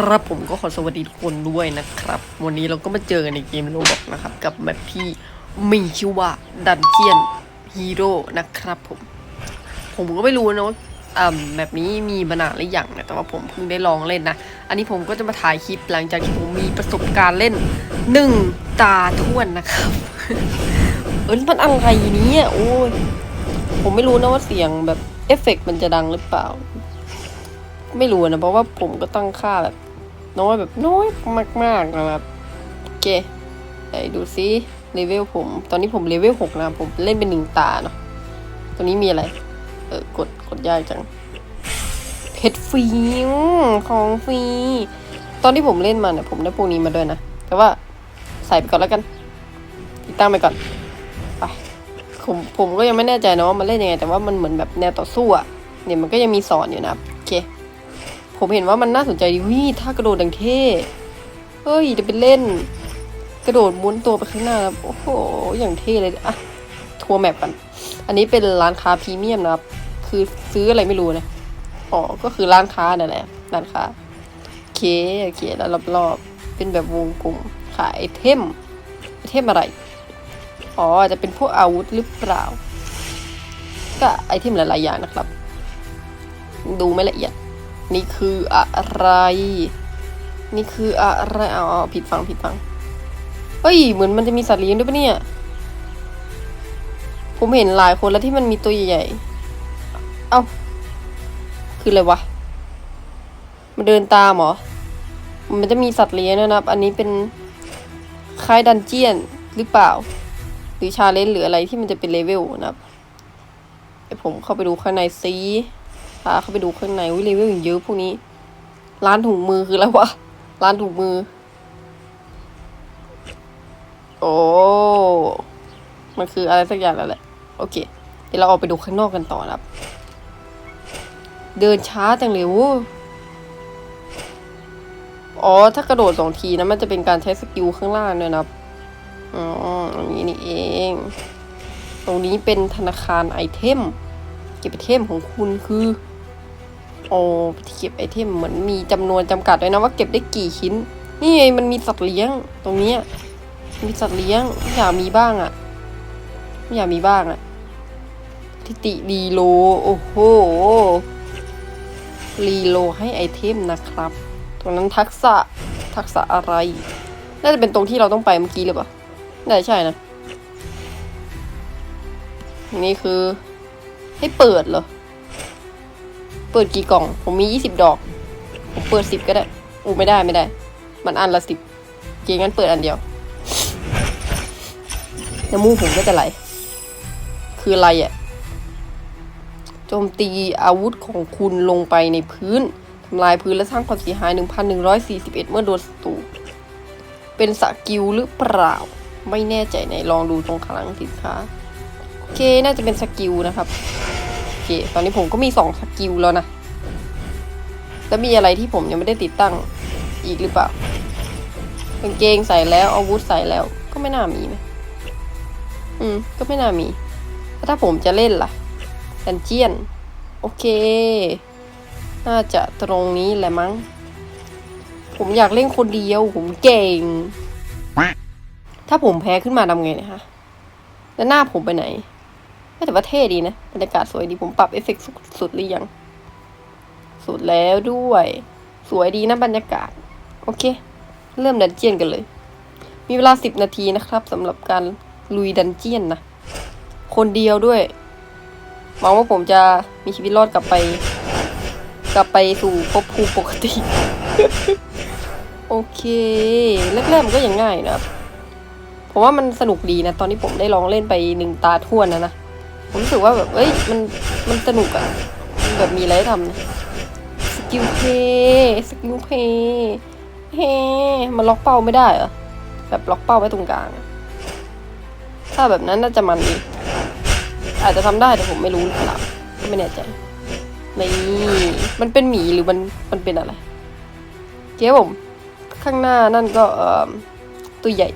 ครับผมก็ขอสวัสดีทุกคนด้วยนะครับ วันนี้เราก็มาเจอกันในเกมโรบอกนะครับ กับแมปที่มีชื่อว่าดันเจียนฮีโร่นะครับผม ผมก็ไม่รู้นะว่าแมปนี้มีมานานหรือยังนะแต่ว่าผมเพิ่งได้ลองเล่นนะ อันนี้ผมก็จะมาถ่ายคลิปหลังจากที่ผมมีประสบการณ์เล่นหนึ่งตาท่วนนะครับ เออมันอะไรเนี้โอ้ยผมไม่รู้นะว่าเสียงแบบเอฟเฟกต์มันจะดังหรือเปล่า ไม่รู้นะ เพราะว่าผมก็ตั้งค่าแบบ น้อยแบบน้อยมากๆนะครับโอเคไหนดูซิเลเวลผม ตอนนี้ผมเลเวลหกนะผมเล่นเป็นหนึ่งตาเนาะตัวนี้มีอะไร เออกดกดยากจังเพชรฟรีของฟรีตอนที่ผมเล่นมาเนี่ยผมได้พวกนี้มาด้วยนะ แต่ว่าใส่ไปก่อนแล้วกันติดตั้งไปก่อนไปผมผมก็ยังไม่แน่ใจนะว่ามันเล่นยังไง แต่ว่ามันเหมือนแบบแนวต่อสู้อะเนี่ยมันก็ยังมีสอนอยู่นะโอเค ผมเห็นว่ามันน่าสนใจดีวิถ้ากระโดดดังเท่เฮ้ยจะไปเล่น กระโดดม้วนตัวไปข้างหน้าแล้วโอ้โหอย่างเท่เลยอะทัวร์แมปกัน อันนี้เป็นร้านค้าพรีเมียมนะครับ คือซื้ออะไรไม่รู้นะอ๋อก็คือร้านค้านั่นแหละร้านค้าโอเคโอเคแล้วรอบๆเป็นแบบวงกลมขายไอเทมไอเทมอะไรอ๋อจะเป็นพวกอาวุธหรือเปล่า ก็ไอเทมหลายๆอย่างนะครับ ดูไม่ละเอียด นี่คืออะไร นี่คืออะไรอ๋อผิดฟังผิดฟังเฮ้ย เหมือนมันจะมีสัตว์เลี้ยงด้วยปะเนี่ย ผมเห็นหลายคนแล้วที่มันมีตัวใหญ่ๆ เอ้า คืออะไรวะ มันเดินตามหรอ มันจะมีสัตว์เลี้ยงนะครับ อันนี้เป็นคล้ายดันเจียนหรือเปล่า หรือชาเลนจ์หรืออะไรที่มันจะเป็นเลเวลนะครับเดี๋ยผมเข้าไปดูข้างในซี พาเข้าไปดูข้างในวิเลเวลอย่างเยอะพวกนี้ ร้านถุงมือคืออะไรวะ ร้านถุงมือ โอ้ มันคืออะไรสักอย่างแล้วแหละ โอเค เดี๋ยวเราออกไปดูข้างนอกกันต่อนะครับ เดินช้าจังเลยว้ยอ๋อ ถ้ากระโดดสองทีนะ มันจะเป็นการใช้สกิลข้างล่างด้วยนะครับ อ๋ออย่างนี้นี่เอง ตรงนี้เป็นธนาคารไอเทม เก็บไอเทมของคุณคือ โอ้เก็บไอเทมเหมือนมีจำนวนจำกัดด้วยนะว่าเก็บได้กี่ชิ้น นี่ไงมันมีสัตว์เลี้ยงตรงเนี้ยมีสัตว์เลี้ยงอยากมีบ้างอะ่ะอยากมีบ้างอะ่ะทิติรีโลโอ้โหรีโลให้ไอเทมนะครับ ตรงนั้นทักษะทักษะอะไร น่าจะเป็นตรงที่เราต้องไปเมื่อกี้หรือเปล่าน่าจะใช่นะ นี่คือ ให้เปิดเหรอ เปิดกี่กล่อง ผมมียี่สิบดอก ผมเปิดสิบก็ได้ อูไม่ได้ไม่ได้ มันอันละสิบเกงั้นเปิดอันเดียวน้ำมูกผมก็จะไหล คืออะไรอะ่ะ โจมตีอาวุธของคุณลงไปในพื้น ทำลายพื้นและสร้างความเสียหาย 1,141 เมื่อโดนศัตรูเป็นสกิลหรือเปล่า ไม่แน่ใจไหนลองดูตรงคลังสินค้า โอเค น่าจะเป็นสกิลนะครับ เค ตอนนี้ผมก็มีสองสกิลแล้วนะ แล้วมีอะไรที่ผมยังไม่ได้ติดตั้งอีกหรือเปล่ากางเกงใส่แล้วอาวุธใส่แล้ว ก็ไม่น่ามีนะอืม ก็ไม่น่ามีแล้วถ้าผมจะเล่นล่ะดันเจียน โอเค น่าจะตรงนี้แหละมั้ง ผมอยากเล่นคนเดียว ผมเก่ง ถ้าผมแพ้ขึ้นมาทำไงเนะฮะ แล้วหน้าผมไปไหน แต่ว่าเท่ดีนะบรรยากาศสวยดีผมปรับเอฟเฟกต์สุดหรือยัง สุดแล้วด้วย สวยดีนะบรรยากาศ โอเค เริ่มดันเจียนกันเลย มีเวลาสิบนาทีนะครับสำหรับการลุยดันเจียนนะ คนเดียวด้วยหวังว่าผมจะมีชีวิตรอดกลับไป กลับไปสู่ภพภูมิปกติ โอเคแรกๆมันก็ยังง่ายนะผมว่ามันสนุกดีนะ ตอนที่ผมได้ลองเล่นไปหนึ่งตาท่วนนะนะ ผมรู้สึกว่าแบบเอ้ยมันมันสนุกอะมันแบบมีอะไรทำนะสกิลเพย์สกิลเพย์เฮ้มันล็อกเป้าไม่ได้เหรอแบบล็อกเป้าไว้ตรงกลาง ถ้าแบบนั้นน่าจะมันดีอาจจะทำได้แต่ผมไม่รู้หรือเปล่าไม่แน่ใจนี่มันเป็นหมีหรือมันมันเป็นอะไรเจ๊ผม ข้างหน้านั่นก็เอ่อตัวใหญ่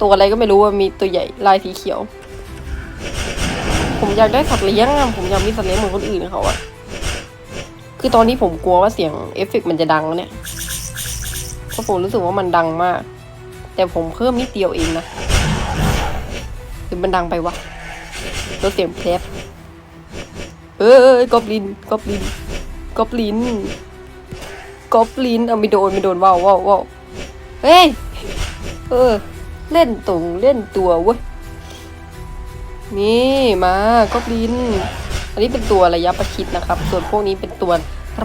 ตัวอะไรก็ไม่รู้ว่ามีตัวใหญ่ลายสีเขียว ผมอยากได้สัตว์เลี้ยงอะผมอยากมีสัตว์เลี้ยงเหมือนคนอื่นเขาอะคือตอนนี้ผมกลัวว่าเสียงเอฟเฟกมันจะดังแล้วเนี่ยเพราะผมรู้สึกว่ามันดังมาก แต่ผมเพิ่มนิดเดียวเองนะหรือมันดังไปวะลดเสียงเพลฟเอ้ยกอบลินกอบลินกอบลินกอบลินเอาไม่โดนไม่โดนว้าวว้าวว้าวเฮ้ยเออ เล่นตรงเล่นตัวเว้ย นี่มากอบลิน อันนี้เป็นตัวระยะประชิดนะครับ ส่วนพวกนี้เป็นตัว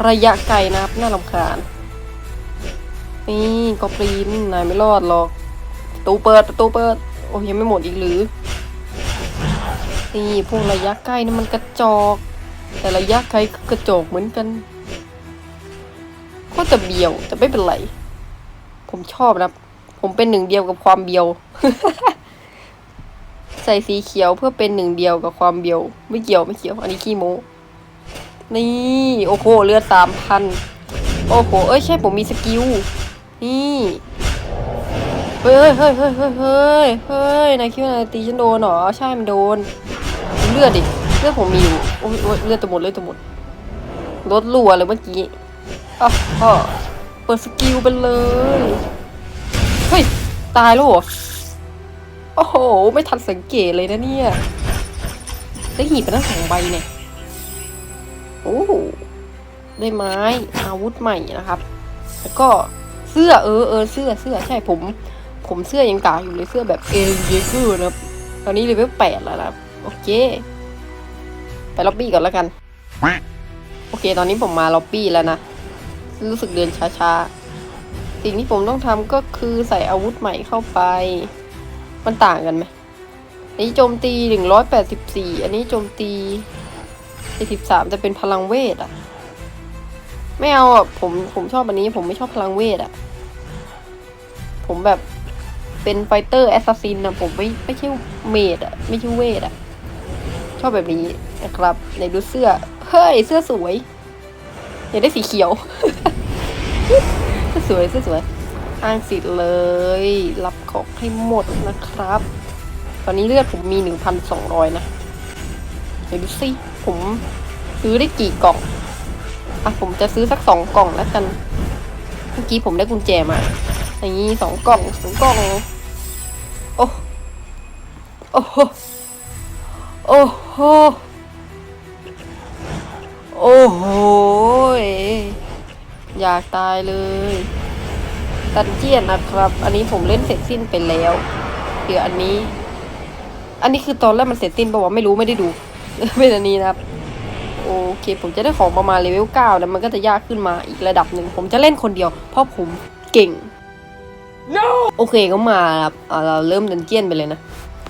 ระยะไกลนะครับน่ารำคาญ นี่กอบลินนายไม่รอดหรอกประตูเปิดประตูเปิด โอ้ยยังไม่หมดอีกหรือนี่พวกระยะใกล้นี่มันกระจอก แต่ระยะไกลก็กระจอกเหมือนกันก็จะเบียวแต่ไม่เป็นไร ผมชอบนะ ผมเป็นหนึ่งเดียวกับความเบียว ใส่สีเขียวเพื่อเป็นหนึ่งเดียวกับความเบียว ไม่เกี่ยวไม่เกี่ยว อันนี้ขี้โม้นี่ โอ้โหเลือดสามพันโอ้โหเอ้ยใช่ผมมีสกิลนี่เฮ้ยเฮ้ยเฮ้ยเฮ้ยเฮ้ยเฮ้ยนายคิดว่านายตีฉันโดนเหรอใช่มันโดน เลือดดิเลือดผมมีอยู่โอ้ยเลือดจะหมดเลือดจะหมดรถรัวเลยเมื่อกี้อะอะเปิดสกิลไปเลยเฮ้ยตายแล้วเหรอ โอ้โห ไม่ทันสังเกตเลยนะเนี่ยได้หีบไปตั้งสองใบเนี่ย โอ้ได้ไม้อาวุธใหม่นะครับ แล้วก็เสื้อเออเออเสื้อเสื้อใช่ผม ผมเสื้อยังกาอยู่เลยเสื้อแบบเอลเยเกอร์นะครับ ตอนนี้เลเวลแปดแล้วนะครับโอเค ไปล็อบบี้ก่อนแล้วกัน โอเค ตอนนี้ผมมาล็อบบี้แล้วนะ รู้สึกเดินช้าๆ สิ่งที่ผมต้องทำก็คือใส่อาวุธใหม่เข้าไป มันต่างกันไหมอันนี้โจมตีหนึ่งร้อยแปดสิบสี่อันนี้โจมตีสี่สิบสามจะเป็นพลังเวทอะไม่เอาอะผมผมชอบอันนี้ ผมไม่ชอบพลังเวทอะผมแบบเป็นไฟเตอร์แอสซัสซินนะผมไม่ไม่ใช่เมดอะไม่ใช่เวทอะชอบแบบนี้นะครับในดูเสื้อ เฮ้ย เสื้อสวย อยากได้สีเขียว เสื้อสวยเสื้อสวย อ้างสิทธิ์เลย รับของให้หมดนะครับ ตอนนี้เลือดผมมีหนึ่งพันสองร้อยนะเดี๋ยวดูสิผมซื้อได้กี่กล่องอะผมจะซื้อสักสองกล่องแล้วกัน เมื่อกี้ผมได้กุญแจมา อย่างนี้สองกล่องสองกล่อง โอ้โอ้โหโอ้โหโอ้โหอยากตายเลย ดันเจียนนะครับ อันนี้ผมเล่นเสร็จสิ้นไปแล้ว เดี๋ยวอันนี้ อันนี้คือตอนแรกมันเสร็จสิ้นปะวะไม่รู้ไม่ได้ดู เป็นอันนี้นะครับ โอเค ผมจะได้ของประมาณเลเวลเก้าแล้วมันก็จะยากขึ้นมาอีกระดับหนึ่ง ผมจะเล่นคนเดียว เพราะผมเก่ง no! โอเคก็มาครับอ่าเราเริ่มดันเจียนไปเลยนะ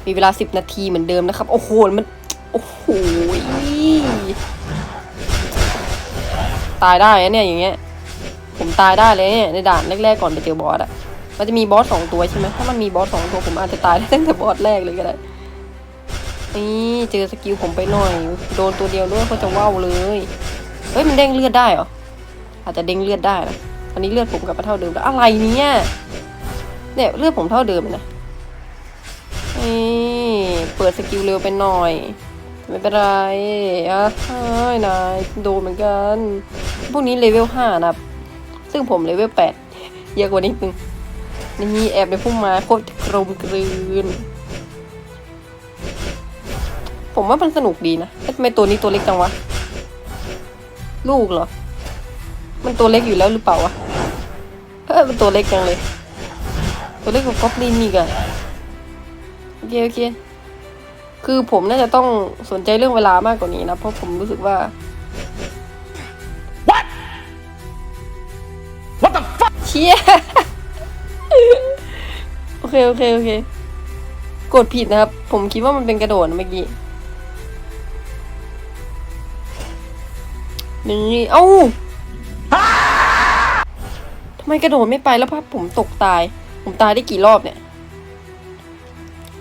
มีเวลาสิบนาทีเหมือนเดิมนะครับ โอ้โห มัน โอ้โห ตายได้นะเนี่ยอย่างเงี้ย ผมตายได้เลยเนี่ยในด่านแรกๆก่อนไปเจอบอสอะมันจะมีบอสสองตัวใช่ไหมถ้ามันมีบอสสองตัวผมอาจจะตายได้ตั้งแต่บอสแรกเลยก็ได้นี่เจอสกิลผมไปหน่อย โดนตัวเดียวด้วยเขาจะว่าวเลยเฮ้ยมันเด้งเลือดได้เหรออาจจะเด้งเลือดได้นะอันนี้เลือดผมกลับมาเท่าเดิมแล้วอะไรเนี่ยเนี่ยเลือดผมเท่าเดิมนะนี่เปิดสกิลเร็วไปหน่อย ไม่เป็นไรอะนายโดนเหมือนกัน พวกนี้เลเวลห้านะ ซึ่งผมเลเวลแปดเยอะกว่านิดนึงนี่แอบในพุ่มไม้โคตรกลมกลืน ผมว่ามันสนุกดีนะเอ๊ะทำไมตัวนี้ตัวเล็กจังวะ ลูกเหรอ มันตัวเล็กอยู่แล้วหรือเปล่าวะเออมันตัวเล็กจังเลย ตัวเล็กกว่าก๊อบลินนี่กันโอเคโอเค คือผมน่าจะต้องสนใจเรื่องเวลามากกว่านี้นะ เพราะผมรู้สึกว่า ชี่ยโอเคโอเคโอเค กดผิดนะครับ ผมคิดว่ามันเป็นกระโดดเมื่อกี้นี่เอ้าทำไมกระโดดไม่ไปแล้วภาพผมตกตาย ผมตายได้กี่รอบเนี่ย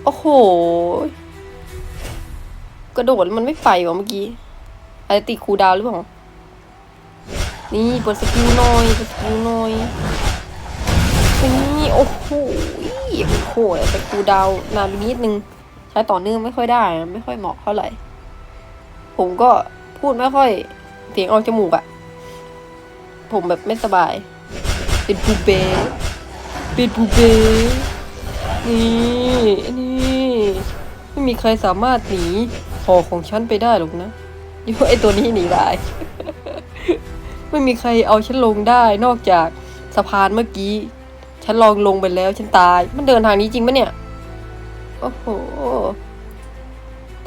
โอ้โห กระโดดมันไม่ไปวะเมื่อกี้อาจจะติดคูดาวหรือเปล่า นี่เปิดสกิลหน่อยเปิดสกิลหน่อยนี่โอ้โหโอ้โหแต่กูดาวนานไปนิดนึง ใช้ต่อเนื่องไม่ค่อยได้ ไม่ค่อยเหมาะเท่าไหร่ ผมก็พูดไม่ค่อย เสียงออกจมูกอะผมแบบไม่สบาย เป็นภูเบสปิดบูเบนี่นี่ไม่มีใครสามารถหนีหอของฉันไปได้หรอกนะยกไอตัวนี้หนีได้ ไม่มีใครเอาฉันลงได้นอกจากสะพานเมื่อกี้ ฉันลองลงไปแล้วฉันตาย มันเดินทางนี้จริงปะเนี่ย โอ้โห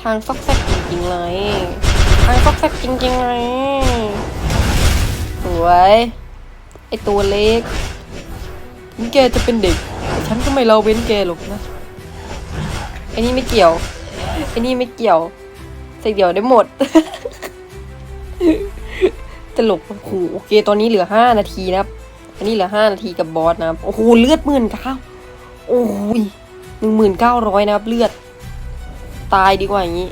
ทางซอกแซกจริงๆเลย ทางซอกแซกจริงๆเลยสวย ไอตัวเล็กถึงแกจะเป็นเด็ก ฉันก็ไม่เราเว้นแกหรอกนะไอ้นี่ไม่เกี่ยวไอ้นี่ไม่เกี่ยวใส่เดี่ยวได้หมด ตลกโอ้โหโอเคตอนนี้เหลือห้านาทีนะครับอันนี้เหลือห้านาทีกับบอสนะครับโอ้โหเลือดหมื่นเก้าโอ้ยหนึ่งหมื่นเก้าร้อยนะครับเลือด ตายดีกว่าอย่างนี้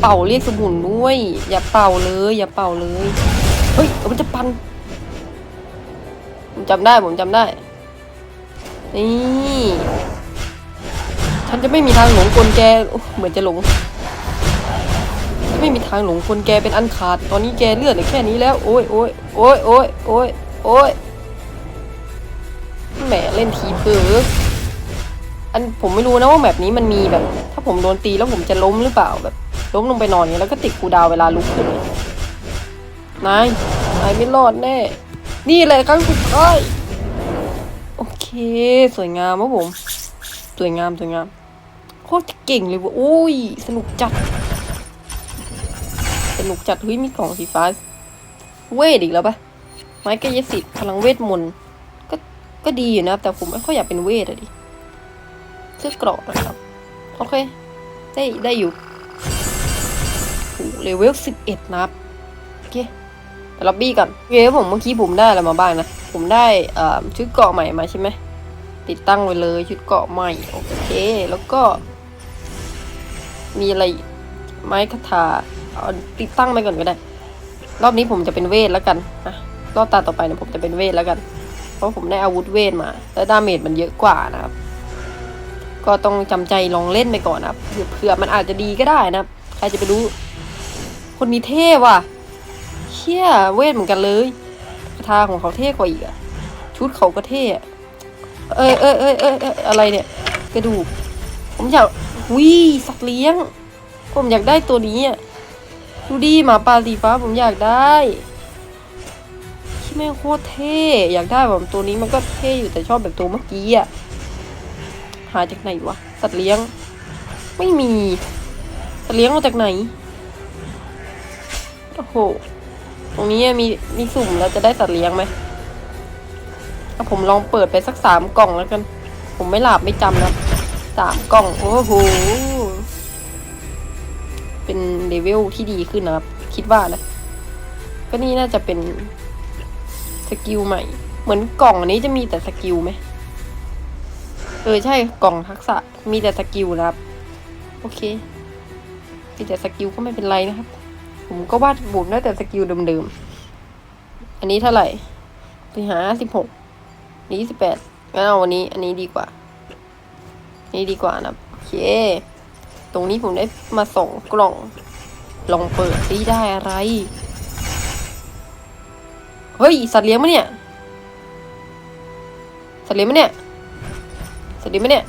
เป่าเรียกสมุนด้วย อย่าเป่าเลย อย่าเป่าเลยเฮ้ยมันจะปันผมจำได้ผมจำได้นี่ฉันจะไม่มีทางหลงกลแกเหมือนจะหลง ไม่มีทางหลงกลแกเป็นอันขาด ตอนนี้แกเลือดเหลือแค่นี้แล้ว โอ้ยโอ้ยโอ้ยโอ้ยโอ้ยโอ้ยแหมเล่นทีเผลออันผมไม่รู้นะว่าแบบนี้มันมีแบบ ถ้าผมโดนตีแล้วผมจะล้มหรือเปล่าแบบ ล้มลงไปนอนอย่างนี้แล้วก็ติดคูดาวเวลาลุกขึ้นนายนายไม่รอดแน่ นี่แหละครั้งสุดท้ายโอเค สวยงามครับผม สวยงามสวยงามโคตรเก่งเลยว่ะโอ้ย สนุกจัด นุกจัดเฮ้ยมีกล่องสีฟ้า เวทอีกแล้วปะไม้กายสิทธิ์พลังเวทมนต์ก็ก็ดีอยู่นะครับ แต่ผมไม่ค่อยอยากเป็นเวทอะดิเสื้อเกราะนะครับโอเค ได้ได้อยู่โอ้เลเวลสิบเอ็ดนะครับโอเคไปล็อบบี้ก่อนโอเคผมเมื่อกี้ผมได้อะไรมาบ้างนะ ผมได้ชุดเกราะใหม่มาใช่ไหมติดตั้งไว้เลยชุดเกราะใหม่โอเค แล้วก็ มีอะไรไม้คาถา เอาติดตั้งไปก่อนก็ได้ รอบนี้ผมจะเป็นเวทแล้วกันนะรอบตาต่อไปเนี่ยผมจะเป็นเวทแล้วกัน เพราะผมได้อาวุธเวทมา แล้วดาเมจมันเยอะกว่านะครับ ก็ต้องจำใจลองเล่นไปก่อนนะครับเผื่อมันอาจจะดีก็ได้นะครับ ใครจะไปรู้ คนนี้เท่ว่ะเชี่ยเวทเหมือนกันเลยคาถาของเขาเท่กว่าอีกอะชุดเขาก็เท่อะเอ้ยเอ้ยเอ้ยเอ้ยเอ้ยอะไรเนี่ย กระดูก ผมอยากวิสัตว์เลี้ยง ผมอยากได้ตัวนี้อะ ดูดิหมาป่าสีฟ้าผมอยากได้ที่แม่โคตรเท่อยากได้แบบตัวนี้มันก็เท่อยู่แต่ชอบแบบตัวเมื่อกี้อะหาจากไหนวะสัตว์เลี้ยง ไม่มีสัตว์เลี้ยงมาจากไหนโอ้โหตรงนี้มีมีสุ่มแล้วจะได้สัตว์เลี้ยงไหมอาผมลองเปิดไปสักสามกล่องแล้วกัน ผมไม่หลับไม่จำนะสามกล่อง โอ้โห เป็นเลเวลที่ดีขึ้นนะครับ คิดว่านะ ก็นี่น่าจะเป็นสกิลใหม่ เหมือนกล่องอันนี้จะมีแต่สกิลไหม เออใช่กล่องทักษะมีแต่สกิลนะครับ โอเคมีแต่สกิลก็ไม่เป็นไรนะครับ ผมก็วาดบุมได้แต่สกิลเดิมๆ อันนี้เท่าไหร่ไปหาสิบหกนี้สิบแปดงั้นเอาวันนี้ อันนี้ดีกว่า นี่ดีกว่านะโอเค ตรงนี้ผมได้มาส่งกล่อง ลองเปิดซิได้อะไร เฮ้ย สัตว์เลี้ยงมะเนี่ย สัตว์เลี้ยงมะเนี่ย สัตว์เลี้ยงมะเนี่ย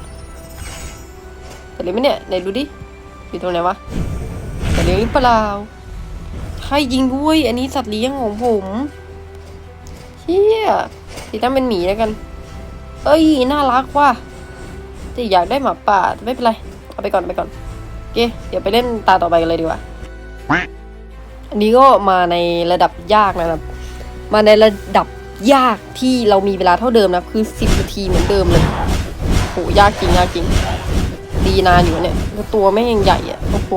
สัตว์เลี้ยงมะเนี่ยไหนดูดิอยู่ตรงไหนวะ สัตว์เลี้ยงหรือเปล่าใช่ยิงด้วย อันนี้สัตว์เลี้ยงของผมเชี่ยสีตั้งเป็นหมีแล้วกัน เอ้ย น่ารักว่ะแต่อยากได้หมาป่าแต่ไม่เป็นไร เอาไปก่อนไปก่อน เคเดี๋ยวไปเล่นตาต่อไปกันเลยดีกว่า อันนี้ก็มาในระดับยากนะครับ มาในระดับยากที่เรามีเวลาเท่าเดิมนะคือสิบนาทีเหมือนเดิมเลยโหยากจริงยากจริง ดีนานอยู่เนี่ยแล้วตัวไม่ยังใหญ่อะโอ้โห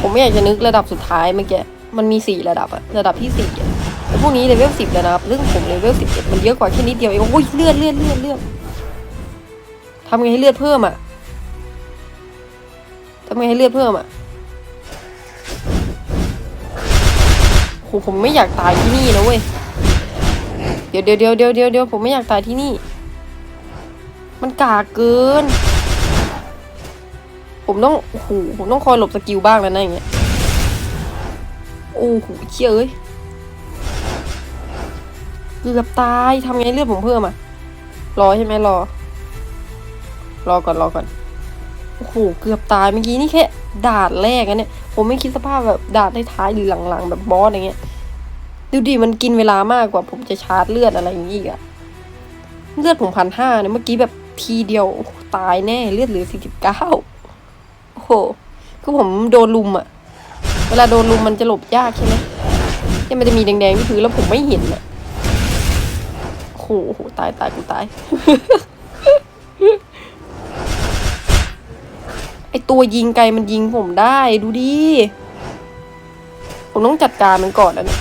ผมไม่อยากจะนึกระดับสุดท้ายเมื่อกี้มันมีสี่ระดับอะระดับที่สี่อะแล้วพวกนี้เลเวลสิบแล้วนะครับเรื่องผมเลเวลสิบเอ็ดมันเยอะกว่าแค่นิดเดียวเองโอ้ยเลือดเลือดเลือดเลือดทำไงให้เลือดเพิ่มอะทำ ไงให้เลือดเพิ่มอะโหผมไม่อยากตายที่นี่นะเว้ย เดี๋ยวเดี๋ยวเดี๋ยวเดี๋ยวเดี๋ยวเดี๋ยวผมไม่อยากตายที่นี่ มันกากเกิน ผมต้องโอ้โหผมต้องคอยหลบสกิลบ้างแล้วนะอย่างเงี้ย โอ้โหเชี่ยเอ้ยเกือบตายทำไงเลือดผมเพิ่มอะ รอใช่ไหมรอ รอก่อนรอก่อน โอ้โห เกือบตายเมื่อกี้นี่แค่ดานแรกอะเนี่ย ผมไม่คิดสภาพแบบด่านท้ายหรือหลังๆ แบบบอสอย่างเงี้ย ดูดิมันกินเวลามากกว่าผมจะชาร์จเลือดอะไรอย่างงี้อีกอะเลือดผมพันห้าเนี่ยเมื่อกี้แบบทีเดียวตายแน่เลือดเหลือสี่สิบเก้าโอ้โหคือผมโดนลุมอะเวลาโดนลุมมันจะหลบยากใช่ไหมเนี่ยมันจะมีแดงๆที่พื้นแล้วผมไม่เห็นอะโอ้โหโอ้โหตายตายกูตาย ไอ ตัวยิงไกลมันยิงผมได้ดูดิ ผมต้องจัดการมันก่อนนะเนี่ย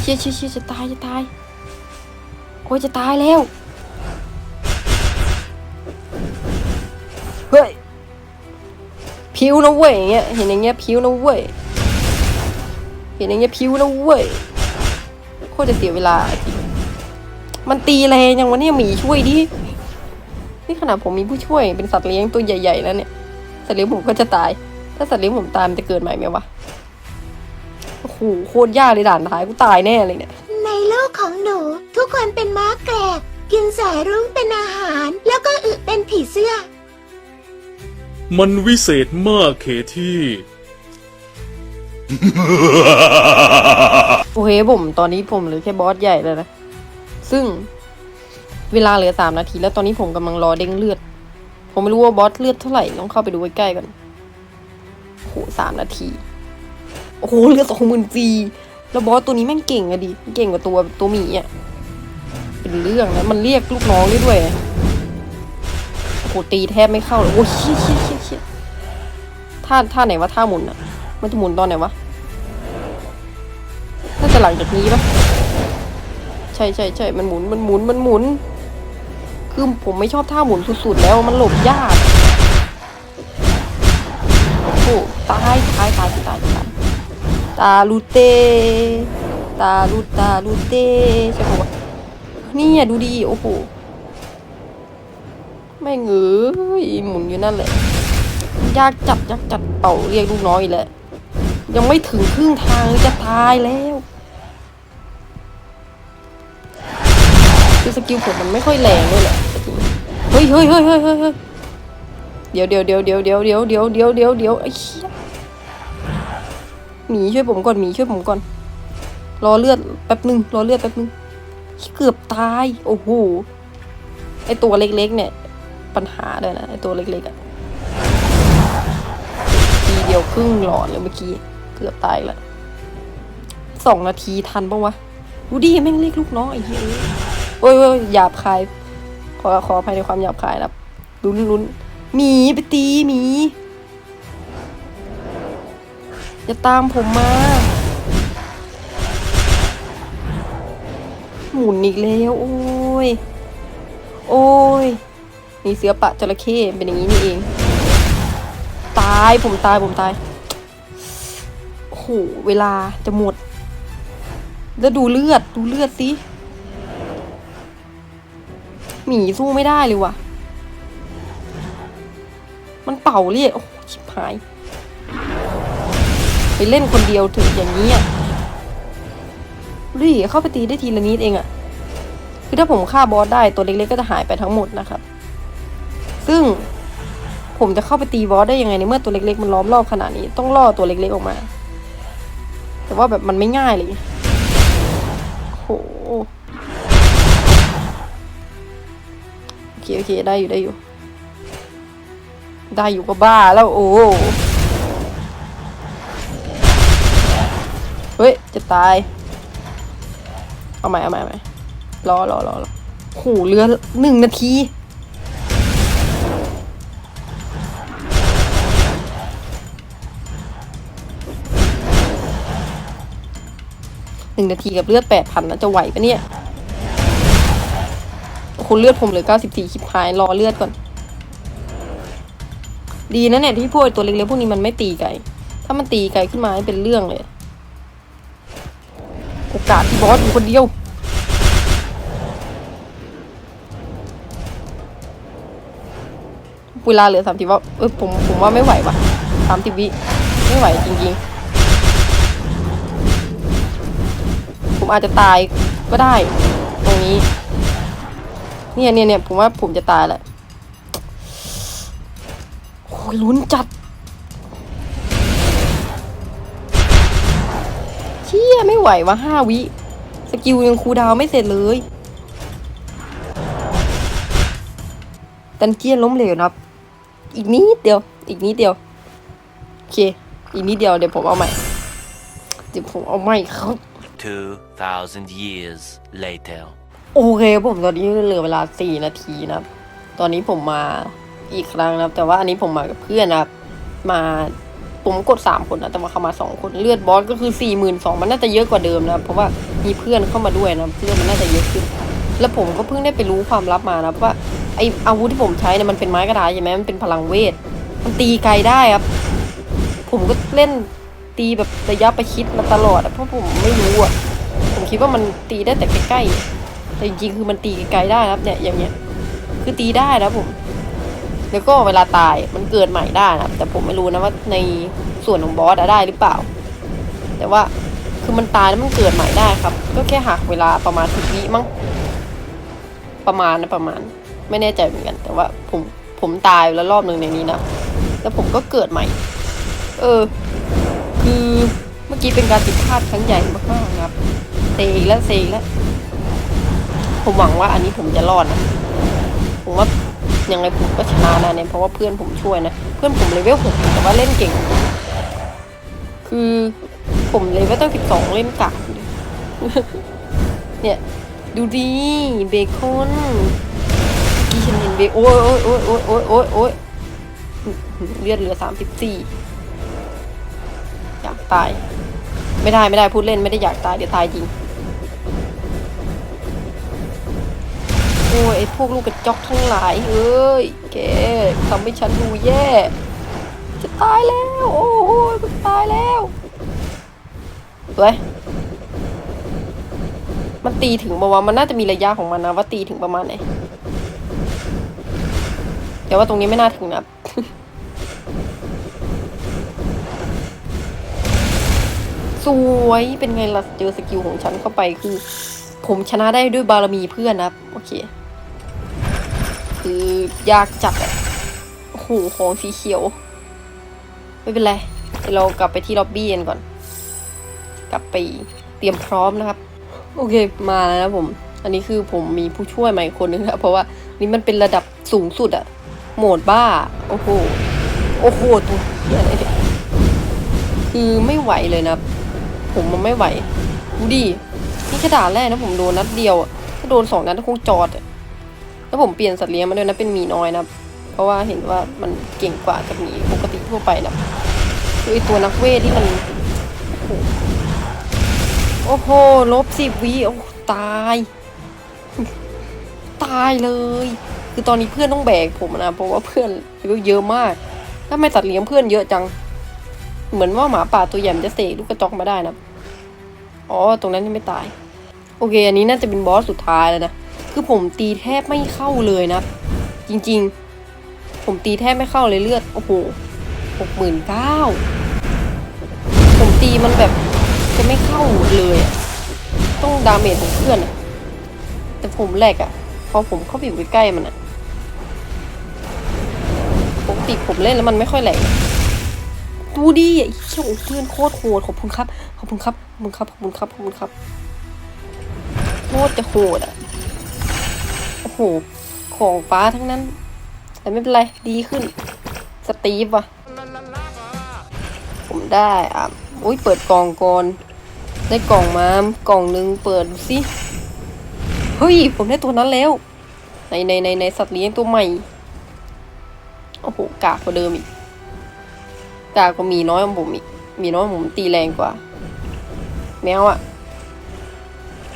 เชี่ยเชี่ยเชี่ยจะตายจะตาย โอ้ยจะตายแล้ว เฮ้ย พิวนะเว้ยอย่างเงี้ย เห็นอย่างเงี้ยพิวนะเว้ย เห็นอย่างเงี้ยพิวนะเว้ย โคตรจะเสียเวลา มันตีแรงยังวะเนี่ยหมีช่วยดิ นี่ขนาดผมมีผู้ช่วยเป็นสัตว์เลี้ยงตัวใหญ่ๆแล้วเนี่ย สัตว์เลี้ยงผมก็จะตาย ถ้าสัตว์เลี้ยงผมตายมันจะเกิดใหม่ไหมวะ โอ้โหโคตรยากเลยด่านท้ายกูตายแน่เลยเนี่ย ในโลกของหนู ทุกคนเป็นม้าแกรกกินสายรุ้งเป็นอาหาร แล้วก็อึเป็นผีเสื้อ มันวิเศษมากเคที่ โอเคผมตอนนี้ผมเหลือแค่บอสใหญ่แล้วนะ ซึ่ง เวลาเหลือสามนาที แล้วตอนนี้ผมกำลังรอเด้งเลือด ผมไม่รู้ว่าบอสเลือดเท่าไหร่ต้องเข้าไปดูใกล้ๆก่อนโหสามนาที โอ้โหเลือดสองหมื่นจีแล้วบอสตัวนี้แม่งเก่งอะดิเก่งกว่าตัวตัวหมีอะเป็นเรื่องนะมันเรียกลูกน้องได้ด้วยโอ้โหตีแทบไม่เข้าเลยโอ้ยเชี่ยเชี่ยเชี่ยเชี่ยท่าท่าไหนวะท่าหมุนอะมันจะหมุนตอนไหนวะน่าจะหลังจากนี้ปะใช่ใช่ใช่มันหมุนมันหมุนมันหมุน คือผมไม่ชอบท่าหมุนสุดๆแล้วมันหลบยากโอ้โหตายตายตายตายตายตาลูเต ตาลูตาลูเตใช่ปะวะนี่อะดูดีโอ้โหไม่เงยหมุนอยู่นั่นแหละยากจัดยากจัดเป่าเรียกลูกน้อยอีกแล้วยังไม่ถึงครึ่งทางจะตายแล้ว คือสกิลผมมันไม่ค่อยแรงด้วยแหละเฮ้ยเฮ้ยเฮ้ยเฮ้ยเฮ้ยเดี๋ยวเดี๋ยวเดี๋ยวเดี๋ยวเดี๋ยวเดี๋ยวเดี๋ยวเดี๋ยวเดี๋ยวเดี๋ยวไอ้เหี้ยหมีช่วยผมก่อนหมีช่วยผมก่อน รอเลือดแป๊บหนึ่งรอเลือดแป๊บหนึ่งเกือบตายโอ้โหไอตัวเล็กๆเนี่ย ปัญหาเลยนะไอตัวเล็กๆอะทีเดียวครึ่งหลอดเลยเมื่อกี้เกือบตายล้วสองนาทีทันปะวะดูดิแม่งเรียกลูกน้องไอ้เหี้ย โอ้ยโอ้ยหยาบคาย ขอขออภัยในความหยาบคายนะครับลุ้นลุ้นหมีไปตีหมีอย่าตามผมมาหมุนอีกแล้วโอ้ย โอ้ยนี่เสือปะจระเข้เป็นอย่างนี้นี่เอง ตายผมตายผมตายโอ้โหเวลาจะหมด แล้วดูเลือดดูเลือดสิ หมีสู้ไม่ได้เลยว่ะ มันเป่าเรียกโอ้ชิบหาย ไปเล่นคนเดียวถึงอย่างนี้อะดูดิเข้าไปตีได้ทีละนิดเองอะ คือถ้าผมฆ่าบอสได้ตัวเล็กๆก็จะหายไปทั้งหมดนะครับ ซึ่งผมจะเข้าไปตีบอสได้ยังไงในเมื่อตัวเล็กๆมันล้อมรอบขนาดนี้ ต้องล่อตัวเล็กๆออกมา แต่ว่าแบบมันไม่ง่ายเลยโห เคโอเคได้อยู่ได้อยู่ ได้อยู่ก็บ้าแล้วโอ้เฮ้ย จะตาย เอาใหม่เอาใหม่เอาใหม่รอรอรอรอโหเรือหนึ่งนาทีหนึ่งนาทีกับเลือดแปดพันนะจะไหวปะเนี่ย โอ้โหเลือดผมเหลือเก้าสิบสี่ชิบหายรอเลือดก่อน ดีนะเนี่ยที่พวกตัวเล็กๆพวกนี้มันไม่ตีไกลถ้ามันตีไกลขึ้นมาให้เป็นเรื่องเลย โอกาสที่บอสอยู่คนเดียวเวลาเหลือสามสิบว่าเออผมผมว่าไม่ไหวว่ะสามสิบวิไม่ไหวจริงๆ ผมอาจจะตายก็ได้ ตรงนี้ เนี่ยเนี่ยเนี่ยผมว่าผมจะตายแหละโอ้ยลุ้นจัดเชี่ยไม่ไหววะห้าวิสกิลยังคูดาวไม่เสร็จเลยดันเจียนล้มเหลวนะครับ อีกนิดเดียว อีกนิดเดียว โอเค อีกนิดเดียวเดี๋ยวผมเอาใหม่ เดี๋ยวผมเอาใหม่ครับ2,000 years later. โอเคผมตอนนี้เหลือเวลาสี่นาทีนะครับ ตอนนี้ผมมาอีกครั้งนะครับ แต่ว่าอันนี้ผมมากับเพื่อนนะครับ มาผมกดสามคนนะแต่ว่าเขามาสองคนเลือดบอสก็คือสี่หมื่นสองมันน่าจะเยอะกว่าเดิมนะเพราะว่ามีเพื่อนเข้ามาด้วยนะเลือดมันน่าจะเยอะขึ้น แล้วผมก็เพิ่งได้ไปรู้ความลับมานะว่าไออาวุธที่ผมใช้เนี่ยมันเป็นไม้กระดาษใช่ไหมมันเป็นพลังเวท มันตีไกลได้ครับ ผมก็เล่นตีแบบระยะประชิดมาตลอดเพราะผมไม่รู้อะผมคิดว่ามันตีได้แต่ใกล้ๆ แต่จริงๆ คือมันตีไกลได้ครับเนี่ยอย่างเงี้ย คือตีได้นะผม แล้วก็เวลาตายมันเกิดใหม่ได้นะแต่ผมไม่รู้นะว่าในส่วนของบอสอะได้หรือเปล่า แต่ว่าคือมันตายแล้วมันเกิดใหม่ได้ครับ ก็แค่หักเวลาประมาณสิบวิมั้งประมาณนะประมาณ ไม่แน่ใจเหมือนกัน แต่ว่าผมผมตายแล้วรอบหนึ่งในนี้นะแล้วผมก็เกิดใหม่ เออ คือเมื่อกี้เป็นการผิดพลาดครั้งใหญ่มากๆนะครับเซอีกแล้วเซอีกแล้ว ผมหวังว่าอันนี้ผมจะรอดนะ ผมว่ายังไงผมก็ชนะนะเนี่ยเพราะว่าเพื่อนผมช่วยนะ เพื่อนผมเลเวลหกแต่ว่าเล่นเก่ง คือผมเลเวลตั้งสิบสองเล่นกากเนี่ย ดูดีเบคอนกี่ฉันเห็นเบคโอ้ยโอ้ยโอ้ยโอ้ยโอ้ยโอ้ยโอ้ยเลือดเหลือสามสิบสี่อยากตาย ไม่ได้ไม่ได้พูดเล่นไม่ได้อยากตายเดี๋ยวตายจริง โอ้ยไอพวกลูกกระจอกทั้งหลายเอ้ยแกทำให้ฉันดูแย่ จะตายแล้ว โอ้โหจะตายแล้วเว้ยมันตีถึงประมาณมันน่าจะมีระยะของมันนะ ว่าตีถึงประมาณไหนแต่ว่าตรงนี้ไม่น่าถึงนะสวยเป็นไงล่ะเจอสกิลของฉันเข้าไปคือ ผมชนะได้ด้วยบารมีเพื่อนนะครับโอเค คือยากจัดอะโอ้โหของสีเขียว ไม่เป็นไรเดี๋ยวเรากลับไปที่ล็อบบี้กันก่อน กลับไปเตรียมพร้อมนะครับ โอเคมาแล้วนะผม อันนี้คือผมมีผู้ช่วยใหม่คนนึงนะเพราะว่านี่มันเป็นระดับสูงสุดอะโหมดบ้า โอ้โหโอ้โหตัวเหี้ยอะไรเนี่ยคือไม่ไหวเลยนะ ผมมันไม่ไหวดูดินี่แค่ด่านแรกนะผมโดนนัดเดียว ถ้าโดนสองนัดก็คงจอดอะ แล้วผมเปลี่ยนสัตว์เลี้ยงมาด้วยนะเป็นหมีน้อยนะเพราะว่าเห็นว่ามันเก่งกว่ากับหมีปกติทั่วไปนะคือไอตัวนักเวทที่มันโอ้โหลบสิบวิโอ้ตาย ตายเลย คือตอนนี้เพื่อนต้องแบกผมนะเพราะว่าเพื่อนเยอะมากถ้าไม่ตัดเลี้ยงเพื่อนเยอะจัง เหมือนว่าหมาป่าตัวใหญ่จะเสกลูกกระจอกมาได้นะอ๋อตรงนั้นยังไม่ตาย โอเค อันนี้น่าจะเป็นบอสสุดท้ายแล้วนะ คือผมตีแทบไม่เข้าเลยนะ จริงๆ ผมตีแทบไม่เข้าเลยเลือด โอ้โหหกหมื่นเก้าผมตีมันแบบจะไม่เข้าเลยอะต้องดาเมจของเพื่อนอะแต่ผมแหลกอะพอผมเข้าไปอยู่ใกล้ๆมันอะปกติผมเล่นแล้วมันไม่ค่อยแหลกดูดิไอ้เหี้ยเพื่อนโคตรโหดขอบคุณครับขอบคุณครับขอบคุณครับขอบคุณครับขอบคุณครับโคตรจะโหดอะ โอ้โหของฟ้าทั้งนั้น แต่ไม่เป็นไร ดีขึ้น สตีฟว่ะ ผมได้อะอุ้ยเปิดกล่องก่อน ได้กล่องมากล่องหนึ่งเปิดดูสิเฮ้ย ผมได้ตัวนั้นแล้ว ในในในในสัตว์เลี้ยงตัวใหม่ โอ้โห กากกว่าเดิมอีก กากกว่ามีน้อยของผมอีก มีน้อยผมตีแรงกว่า แมวอะ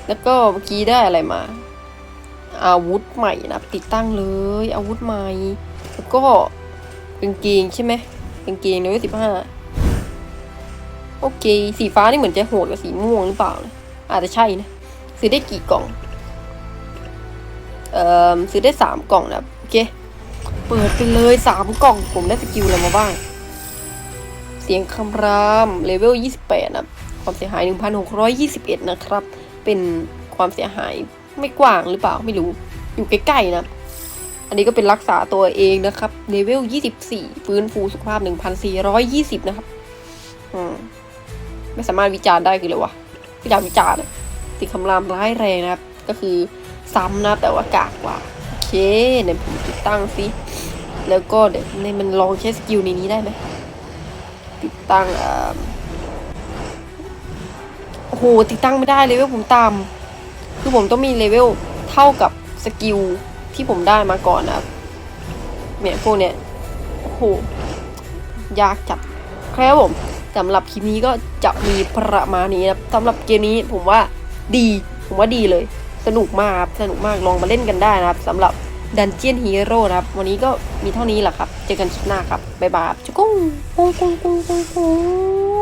แล้วก็เมื่อกี้ได้อะไรมา อาวุธใหม่นะติดตั้งเลย อาวุธใหม่ แล้วก็กางเกงใช่ไหมกางเกงเลเวลสิบห้าโอเค สีฟ้านี่เหมือนจะโหดกว่าสีม่วงหรือเปล่านะอาจจะใช่นะซื้อได้กี่กล่อง เอ่อซื้อได้สามกล่องนะโอเค เปิดไปเลยสามกล่องผมได้สกิลอะไรมาบ้าง เสียงคำรามเลเวล28นะความเสียหาย1,621นะครับ เป็นความเสียหาย ไม่กว้างหรือเปล่าไม่รู้ อยู่ใกล้ๆนะ อันนี้ก็เป็นรักษาตัวเองนะครับเลเวล24ฟื้นฟูสุขภาพ1,420นะครับอืมไม่สามารถวิจารณ์ได้คือเลยวะวิจารณ์วิจารณ์ติดคำรามร้ายแรงนะครับ ก็คือซ้ำนะแต่ว่ากากกว่า โอเคเดี๋ยวผมติดตั้งสิแล้วก็เดี๋ยวในมันลองใช้สกิลในนี้ได้ไหมติดตั้งอ่าโอ้โหติดตั้งไม่ได้เลเวลผมต่ำ คือผมต้องมีเลเวลเท่ากับสกิลที่ผมได้มาก่อนนะครับเนี่ยพวกเนี้ยโอ้โหยากจัดครับผมสำหรับคลิปนี้ก็จะมีประมาณนี้นะครับสำหรับเกมนี้ผมว่าดี ผมว่าดีเลย สนุกมากครับสนุกมากลองมาเล่นกันได้นะครับสำหรับ Dungeon Hero นะครับ วันนี้ก็มีเท่านี้แหละครับ เจอกันคลิปหน้าครับ บ๊ายบายครับจุกุ้งกุ้งกุ้งกุ้งกุ้งกุ้ง